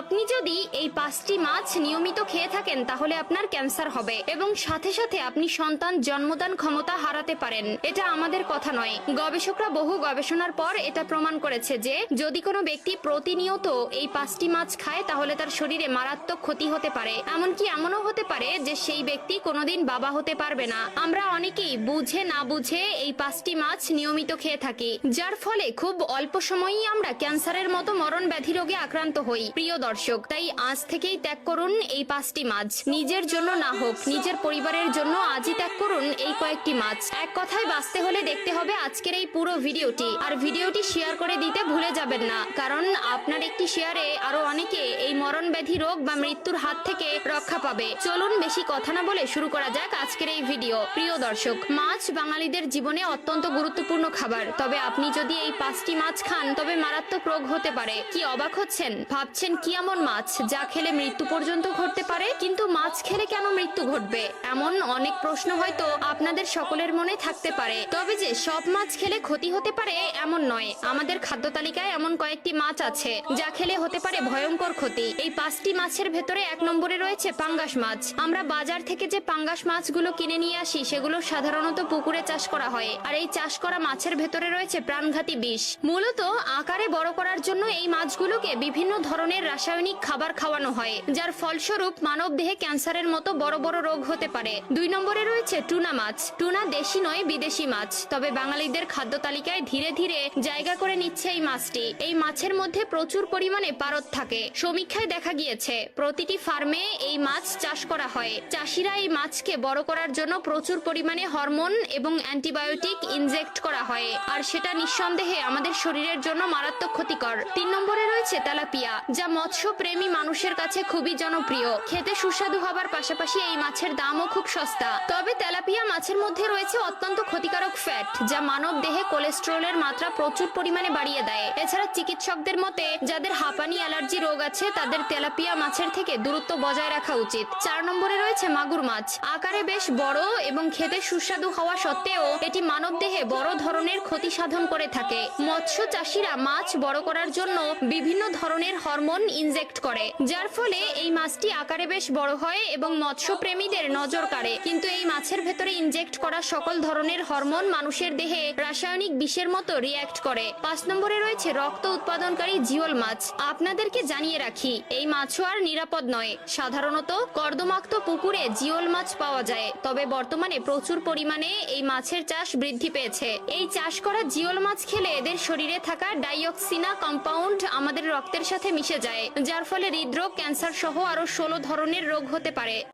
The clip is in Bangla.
আপনি যদি এই পাঁচটি মাছ নিয়মিত খেয়ে থাকেন, তাহলে আপনার ক্যান্সার হবে এবং সাথে সাথে আপনি সন্তান জন্মদান ক্ষমতা হারাতে পারেন। এটা আমাদের কথা নয়। গবেষকরা বহু গবেষণার পর এটা প্রমাণ করেছে যে, যদি কোনো ব্যক্তি প্রতিনিয়ত এই পাঁচটি মাছ খায়, তাহলে তার শরীরে মারাত্মক ক্ষতি হতে পারে। এমনকি এমনও হতে পারে যে, সেই ব্যক্তি কোনোদিন বাবা হতে পারবে না। আমরা অনেকেই বুঝে না বুঝে এই পাঁচটি মাছ নিয়মিত খেয়ে থাকি, যার ফলে খুব অল্প সময়েই আমরা ক্যান্সারের মতো মরণ ব্যাধি রোগে আক্রান্ত হই। প্রিয় দর্শক, তাই আজ থেকেই ত্যাগ করুন এই পাঁচটি মাছ। নিজের জন্য না হোক, নিজের পরিবারের জন্য আজই ত্যাগ করুন এই কয়েকটি মাছ। এক কথায় বাঁচতে হলে দেখতে হবে আজকের এই পুরো ভিডিওটি। আর ভিডিওটি শেয়ার করে দিতে ভুলে যাবেন না, কারণ আপনার একটি শেয়ারে আরও অনেকে এই মরণ ব্যাধি রোগ বা মৃত্যুর হাত থেকে রক্ষা পাবে। চলুন বেশি কথা না বলে শুরু করা যাক আজকের এই ভিডিও। প্রিয় দর্শক, মাছ বাঙালিদের জীবনে অত্যন্ত গুরুত্বপূর্ণ খাবার। তবে আপনি যদি এই পাঁচটি মাছ খান, তবে মারাত্মক রোগ হতে পারে। কি অবাক হচ্ছেন? ভাবছেন কি এমন মাছ যা খেলে মৃত্যু পর্যন্ত ঘটতে পারে, কিন্তু মাছ খেলে কেন মৃত্যু ঘটবে? এমন অনেক প্রশ্ন হয়তো আপনাদের সকলের মনে থাকতে পারে। তবে যে সব মাছ খেলে ক্ষতি হতে পারে এমন নয়। আমাদের খাদ্য তালিকায় এমন কয়েকটি মাছ আছে, যা খেলে হতে পারে ভয়ঙ্কর ক্ষতি। এই পাঁচটি মাছের ভেতরে এক নম্বরে রয়েছে পাঙ্গাস মাছ। আমরা বাজার থেকে যে পাঙ্গাস মাছগুলো কিনে নিয়ে আসি, সেগুলো সাধারণত পুকুরে চাষ করা হয়। আর এই চাষ করা মাছের ভেতরে রয়েছে প্রাণঘাতী বিষ। মূলত আকারে বড় করার জন্য এই মাছগুলোকে বিভিন্ন ধরনের খাবার খাওয়ানো হয়, যার ফলস্বরূপ মানব দেহে ক্যান্সারের মতো বড় বড় রোগ হতে পারে। দুই নম্বরে রয়েছে টুনা মাছ। টুনা দেশি নয়, বিদেশি মাছ। তবে বাঙালিদের খাদ্য তালিকায় ধীরে ধীরে জায়গা করে নিচ্ছে এই মাছটি। এই মাছের মধ্যে প্রচুর পরিমাণে পারদ থাকে। সমীক্ষায় দেখা গিয়েছে, প্রতিটি ফার্মে এই মাছ চাষ করা হয়। চাষিরা এই মাছকে বড় করার জন্য প্রচুর পরিমাণে হরমোন এবং অ্যান্টিবায়োটিক ইনজেক্ট করা হয়। আর সেটা নিঃসন্দেহে আমাদের শরীরের জন্য মারাত্মক ক্ষতিকর। তিন নম্বরে রয়েছে তেলাপিয়া, যা মৎস্য প্রেমী মানুষের কাছে খুবই জনপ্রিয়। খেতে সুস্বাদু হবার পাশাপাশি এই মাছের দামও খুব সস্তা। তবে তেলাপিয়া মাছের মধ্যে রয়েছে অত্যন্ত ক্ষতিকারক ফ্যাট যা মানব দেহে কোলেস্ট্রলের মাত্রা প্রচুর পরিমাণে বাড়িয়ে দেয়। এছাড়া চিকিৎসকদের মতে, যাদের হাঁপানি, অ্যালার্জি রোগ আছে, তাদের তেলাপিয়া মাছের থেকে দূরত্ব বজায় রাখা উচিত। চার নম্বরে রয়েছে মাগুর মাছ। আকারে বেশ বড় এবং খেতে সুস্বাদু হওয়া সত্ত্বেও, এটি মানব দেহে বড় ধরনের ক্ষতি সাধন করে থাকে। মৎস্য চাষিরা মাছ বড় করার জন্য বিভিন্ন ধরনের হরমোন ইনজেক্ট করে, যার ফলে এই মাছটি আকারে বেশ বড় হয় এবং মৎস্য প্রেমীদের নজর কাড়ে। কিন্তু এই মাছের ভেতরে ইনজেক্ট করা সকল ধরনের হরমোন মানুষের দেহে রাসায়নিক বিষের মতো রিয়্যাক্ট করে। পাঁচ নম্বরে রয়েছে রক্ত উৎপাদনকারী জিওল মাছ। আপনাদেরকে জানিয়ে রাখি, এই মাছও আর নিরাপদ নয়। সাধারণত কর্দমাক্ত পুকুরে জিওল মাছ পাওয়া যায়, তবে বর্তমানে প্রচুর পরিমাণে এই মাছের চাষ বৃদ্ধি পেয়েছে। এই চাষ করা জিওল মাছ খেলে এদের শরীরে থাকা ডাইঅক্সিনা কম্পাউন্ড আমাদের রক্তের সাথে মিশে যায়, যার ফলে হৃদরোগ, ক্যান্সার সহ আরও ষোলো ধরনের রোগ হতে পারে।